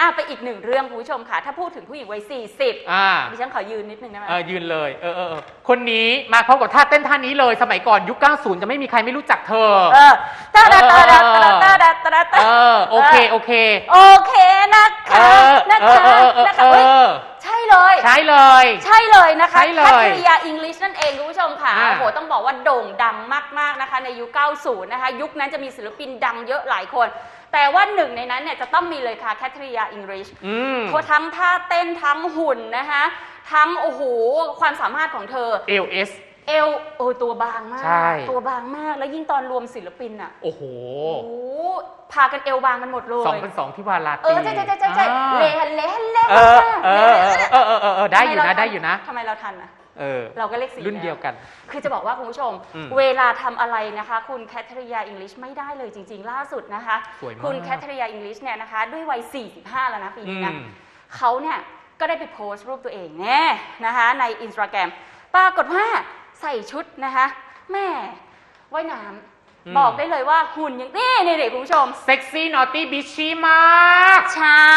อะไปอีกหนึ่งเรื่องคุณผู้ชมค่ะ ถ้าพูดถึงผู้หญิงวัย40อ่าดิฉันขอยืนนิดนึงได้ไหมเออยืนเลยเออเออเออคนนี้มาพร้อมกับท่าเต้นท่านี้เลย สมัยก่อนยุค 90 จะไม่มีใครไม่รู้จักเธอ เออตาดาตาดาตาดาตาดาตาดาตาเออ โอเค โอเค โอเคนะคะเออนะเอคะอเออเออนะคะเอเฮ้ยอใช่เลย ใช้เลย ใช่เลยนะคะใช่เลยแคทริยาอังกฤษนั่นเองคุณผู้ชมค่ะ อ่า โอ้โห ต้องบอกว่าโด่งดังมากๆนะคะ ในยุค 90 นะคะ ยุคนั้นจะมีศิลปินดังเยอะหลายคน แต่ว่าหนึ่งในนั้นเนี่ยจะต้องมีเลยค่ะแคทริยาอังกฤษอืมเพราะทั้งท่าเต้นทั้งหุ่นนะคะทั้งโอ้โหความสามารถของเธอเอลเอสเอวโอ้ตัวบางมาก ใช่ ตัวบางมากแล้วยิ่งตอนรวมศิลปินอะโอ้โหโอ้โหพากันเอวบางกันหมดเลยสองเป็นสองที่วาลาตีเออใช่ใช่ใช่ใช่ใช่อ่าเลนเลนเลนเออเออเออเออเออเออเออได้อยู่นะได้อยู่นะ ทำไมเราทันอะ เออเราก็เลขสี่รุ่นเดียวกัน คือจะบอกว่าคุณผู้ชมอืมเวลาทำอะไรนะคะ คุณแคทริยาอังกฤษไม่ได้เลยจริง ๆ ล่าสุดนะคะสวยมากคุณแคทริยาอังกฤษเนี่ยนะคะด้วยวัย 45 แล้วนะปีอืนี้นะมเขาเนี่ยก็ได้ไปโพสต์รูปตัวเองแน่นะคะ ในอินสตาแกรมปรากฏว่าใส่ชุดนะคะ แม่ว่ายน้อืมำบอกได้เลยว่าหุ่นยังนี่นี่นี่คุณผู้ชม เซ็กซี่นอตตี้บิชชี่มาก ใช่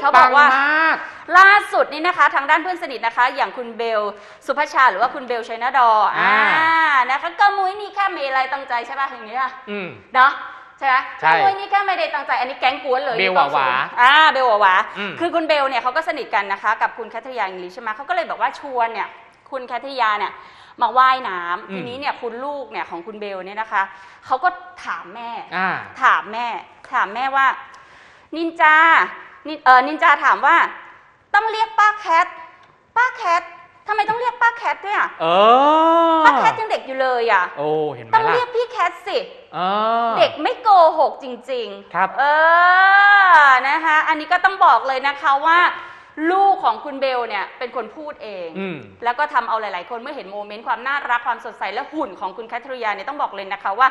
เขาบอกว่าปังมากล่าสุดนี่นะคะ ทางด้านเพื่อนสนิทนะคะ อย่างคุณเบลสุภาชาหรือว่าคุณเบลชัยนาดอร์อ่าอ่านะคะก็มุ้ยนี่แค่มีอะไรตั้งใจใช่ป่ะอย่างนี้อะอืมเนาะใช่ไหมใช่ก็มุ้ยนี่แค่ไม่ได้ตั้งใจอันนี้แก๊งกวนเลยเบลนี่ต้องหวาสูหวางอ่าเบลหวาหวาอืมคือคุณเบลเนี่ยเขาก็สนิทกันนะคะ กับคุณแคทริยาอังกฤษใช่ไหมเขาก็เลยแบบว่าชวนเนี่ย คุณแคทริยาเนี่ยมาว่ายน้ำทีนี้เนี่ยคุณลูกเนี่ยของคุณเบลเนี่ยนะคะเขาก็ถามแม่อ่าถามแม่ ถามแม่ว่า นินจา นินเออนินจาถามว่า ต้องเรียกป้าแคท ป้าแคททำไมต้องเรียกป้าแคทด้วยอะเออป้าแคทยังเด็กอยู่เลยอะโอ้เห็นไหมต้องล่ะเรียกพี่แคทสิเออเด็กไม่โกหกจริง ๆ ครับ เออนะคะ อันนี้ก็ต้องบอกเลยนะคะว่าลูกของคุณเบลเนี่ยเป็นคนพูดเองอืมแล้วก็ทำเอาหลาย ๆ คนเมื่อเห็นโมเมนต์ความน่ารักความสดใสและหุ่นของคุณแคทริยาเนี่ยต้องบอกเลยนะคะว่า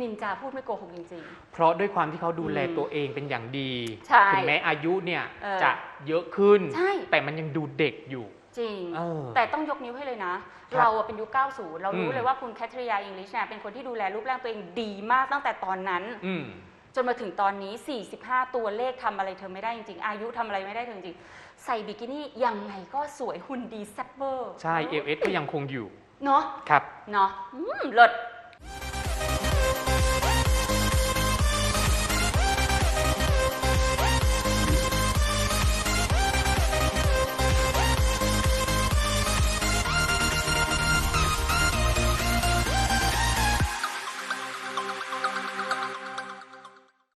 นินจาพูดไม่โกหกจริง เพราะด้วยความที่เขาดูแลอืมตัวเองเป็นอย่างดีใช่ถึงแม้อายุเนี่ยเออจะเยอะขึ้น ใช่ แต่มันยังดูเด็กอยู่ ๆ จริง เออ แต่ต้องยกนิ้วให้เลยนะ ครับเราอะเป็นยุค 90 เรารู้อืม เลยว่าคุณแคทริยาอังกฤษเนี่ยเป็นคนที่ดูแลรูปร่างตัวเองดีมากตั้งแต่ตอนนั้น อืม จนมาถึงตอนนี้ 45 ตัวเลขทำอะไรเธอไม่ได้จริงๆ อายุทำอะไรไม่ได้เธอจริงๆ ใส่บิกินี่ยังไงก็สวยหุ่นดีแซ่บเวอร์ใช่เอลเอสก็ยังคงอยู่เนาะครับ เนาะอืมเลิศ